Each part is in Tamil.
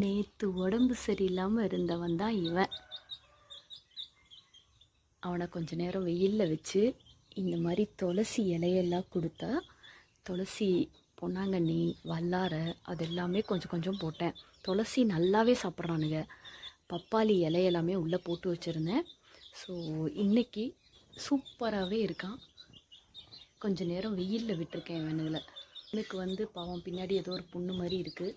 நேற்று உடம்பு சரியில்லாமல் இருந்தவன் தான் இவன். அவனை கொஞ்ச நேரம் வெயிலில் வச்சு இந்த மாதிரி துளசி இலையெல்லாம் கொடுத்தா துளசி பொன்னாங்கண்ணி வல்லாரை அது எல்லாமே கொஞ்சம் கொஞ்சம் போட்டேன். துளசி நல்லாவே சாப்பிட்றானுங்க. பப்பாளி இலையெல்லாமே உள்ளே போட்டு வச்சுருந்தேன். ஸோ இன்றைக்கி சூப்பராகவே இருக்கான். கொஞ்ச நேரம் வெயிலில் விட்டுருக்கேன் இவனுங்களை. எனக்கு வந்து பாவம் பின்னாடி ஏதோ ஒரு புண்ணு மாதிரி இருக்குது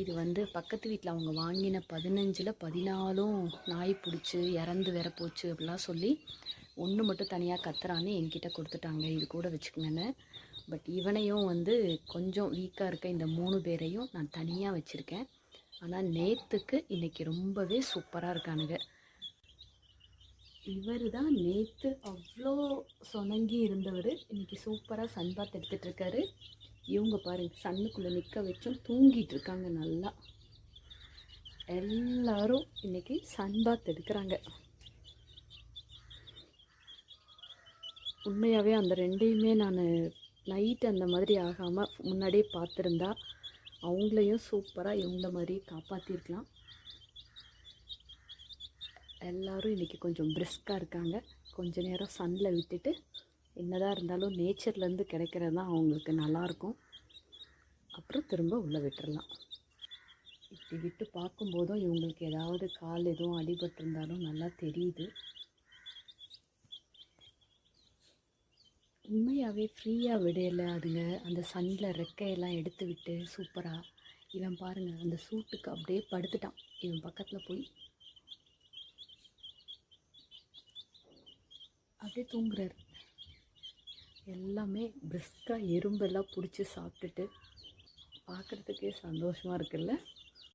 இது வந்து பக்கத்து வீட்டில் அவங்க வாங்கின பதினஞ்சில் பதினாலும் நாய் பிடிச்சி இறந்து வேற போச்சு அப்படிலாம் சொல்லி ஒன்று மட்டும் தனியாக கத்துறான்னு என்கிட்ட கொடுத்துட்டாங்க. இது கூட வச்சுக்கோங்கன்னு பட் இவனையும் வந்து கொஞ்சம் வீக்காக இருக்க இந்த மூணு பேரையும் நான் தனியாக வச்சுருக்கேன். ஆனால் நேத்துக்கு இன்றைக்கி ரொம்பவே சூப்பராக இருக்கானுங்க. இவர் தான் நேற்று அவ்வளோ சொணங்கி இருந்தவர். இன்றைக்கி சூப்பராக சன்பாத் எடுத்துகிட்ருக்காரு இவங்க பாருங்க சன்னுக்குள்ளே நிற்க வச்சும் தூங்கிட்டு இருக்காங்க நல்லா. எல்லாரும் இன்னைக்கு சன்பாத் எடுக்கிறாங்க. உண்மையாகவே அந்த ரெண்டையுமே நான் நைட் அந்த மாதிரி ஆகாமல் முன்னாடியே பார்த்துருந்தா அவங்களையும் சூப்பராக இவங்கள மாதிரி காப்பாற்றிருக்கலாம் எல்லோரும் இன்றைக்கி கொஞ்சம் பிரிஸ்காக இருக்காங்க. கொஞ்ச நேரம் சன்னில் விட்டுட்டு என்னதான் இருந்தாலும் நேச்சர்லேருந்து கிடைக்கிறது தான் அவங்களுக்கு நல்லாயிருக்கும் திரும்ப உள்ளே விட்டுறலாம். இப்படி விட்டு பார்க்கும்போதும் இவங்களுக்கு ஏதாவது கால் எதுவும் அடிபட்டிருந்தாலும் நல்லா தெரியுது. உண்மையாகவே ஃப்ரீயாக விடையில அதுங்க. அந்த சன்னில் ரெக்கையெல்லாம் எடுத்து விட்டு சூப்பராக இவன் பாருங்கள் அந்த சூட்டுக்கு அப்படியே படுத்துட்டான். இவன் பக்கத்தில் போய் அப்படியே தூங்குறாரு. எல்லாமே பிரிஸ்காக எறும்பெல்லாம் பிடிச்சி சாப்பிட்டுட்டு பார்க்குறதுக்கே சந்தோஷமாக இருக்குல்ல?